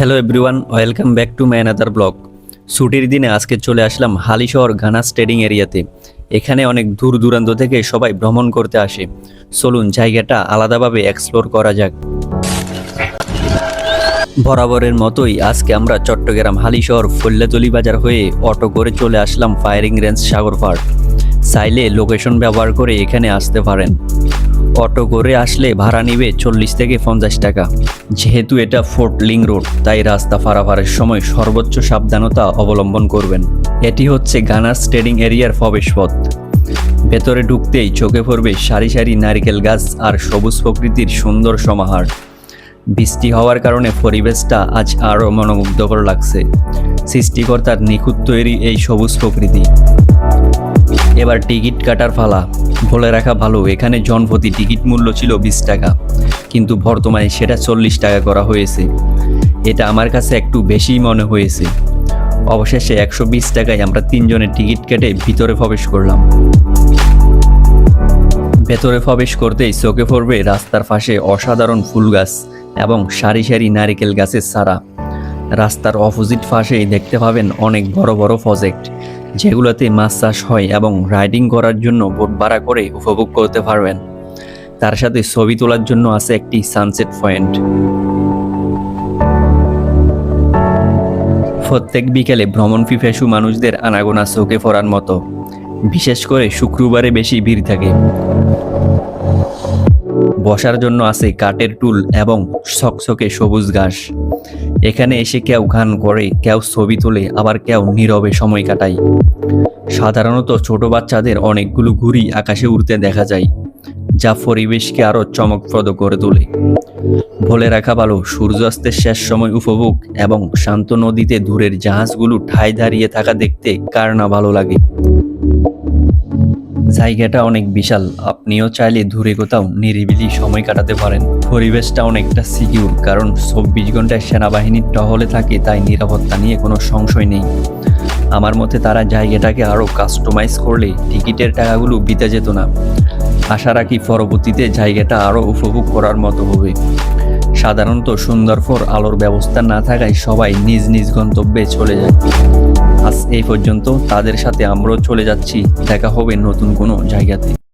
Hello everyone welcome back to my another blog ছুটির দিনে আজকে চলে আসলাম হালিশহর ঘানা স্টেডিং এরিয়াতে। এখানে অনেক দূর দূরান্ত থেকে সবাই ভ্রমণ করতে আসে। চলুন জায়গাটা আলাদাভাবে এক্সপ্লোর করা যাক। বরাবরের মতোই আজকে আমরা চট্টগ্রাম হালিশহর ফল্লাতলি বাজার হয়ে অটো করে চলে আসলাম ফায়ারিং রেঞ্জ সাগর পার্ক চাইলে লোকেশন ব্যবহার করে এখানে আসতে পারেন। অটো করে আসলে ভাড়া নিবে চল্লিশ থেকে পঞ্চাশ টাকা। যেহেতু এটা ফোর্ট লিং রোড, তাই রাস্তা পারাপারের সময় সর্বোচ্চ সাবধানতা অবলম্বন করবেন। এটি হচ্ছে গানা স্টেডিং এরিয়ার প্রবেশপথ। ভেতরে ঢুকতেই চোখে পড়বে সারি সারি নারিকেল গাছ আর সবুজ প্রকৃতির সুন্দর সমাহার। বৃষ্টি হওয়ার কারণে পরিবেশটা আজ আরও মনোমুগ্ধকর লাগছে। সৃষ্টিকর্তার নিখুঁত তৈরি এই সবুজ প্রকৃতি। এবার টিকিট কাটার ফালা। বলে রাখা ভালো, এখানে জনপ্রতি টিকিট মূল্য ছিল বিশ টাকা। কিন্তু বর্তমানে সেটা চল্লিশ টাকা করা হয়েছে। এটা আমার কাছে একটু বেশিই মনে হয়েছে। অবশেষে একশো বিশ টাকায় আমরা তিনজনের টিকিট কেটে ভিতরে প্রবেশ করলাম। ভেতরে প্রবেশ করতেই চোখে পড়বে রাস্তার পাশে অসাধারণ ফুল গাছ এবং সারি সারি নারিকেল গাছের সারা রাস্তার অপোজিট পাশেই দেখতে পাবেন অনেক বড় বড় প্রজেক্ট যেগুলোতে মাছ চাষ হয় এবং রাইডিং করার জন্য বোট ভাড়া করে উপভোগ করতে পারবেন। তার সাথে ছবি তোলার জন্য আছে একটি সানসেট পয়েন্ট প্রত্যেক বিকেলে ভ্রমণ পিপাসু মানুষদের আনাগোনা চোখে পড়ার মতো। বিশেষ করে শুক্রবারে বেশি ভিড় থাকে। বসার জন্য আছে কাঠের টুল এবং ছকছকে সবুজ ঘাস। এখানে এসে কেউ গান করে, কেউ ছবি তোলে, আবার কেউ নীরবে সময় কাটায়। সাধারণত ছোট বাচ্চাদের অনেকগুলো ঘুড়ি আকাশে উড়তে দেখা যায়, যা পরিবেশকে আরও চমকপ্রদ করে তোলে। বলে রাখা ভালো, সূর্যাস্তের শেষ সময় উপভোগ এবং শান্ত নদীতে দূরের জাহাজগুলো ঠায় দাঁড়িয়ে থাকা দেখতে কার না ভালো লাগে। জায়গাটা অনেক বিশাল। আপনিও চাইলে দূরে কোথাও নিরিবিলি সময় কাটাতে পারেন। পরিবেশটা অনেকটা সিকিউর কারণ চব্বিশ ঘন্টায় সেনাবাহিনীর টহলে থাকে, তাই নিরাপত্তা নিয়ে কোনো সংশয় নেই। আমার মতে তারা জায়গাটাকে আরও কাস্টমাইজ করলে টিকিটের টাকাগুলো বিতে যেত না। আশা রাখি পরবর্তীতে জায়গাটা আরও উপভোগ করার মতো হবে। সাধারণত সুন্দরফর আলোর ব্যবস্থা না থাকায় সবাই নিজ নিজ গন্তব্যে চলে যায়। এই পর্যন্ত তাদের সাথে আমরাও চলে যাচ্ছি। দেখা হবে নতুন কোনো জায়গাতে।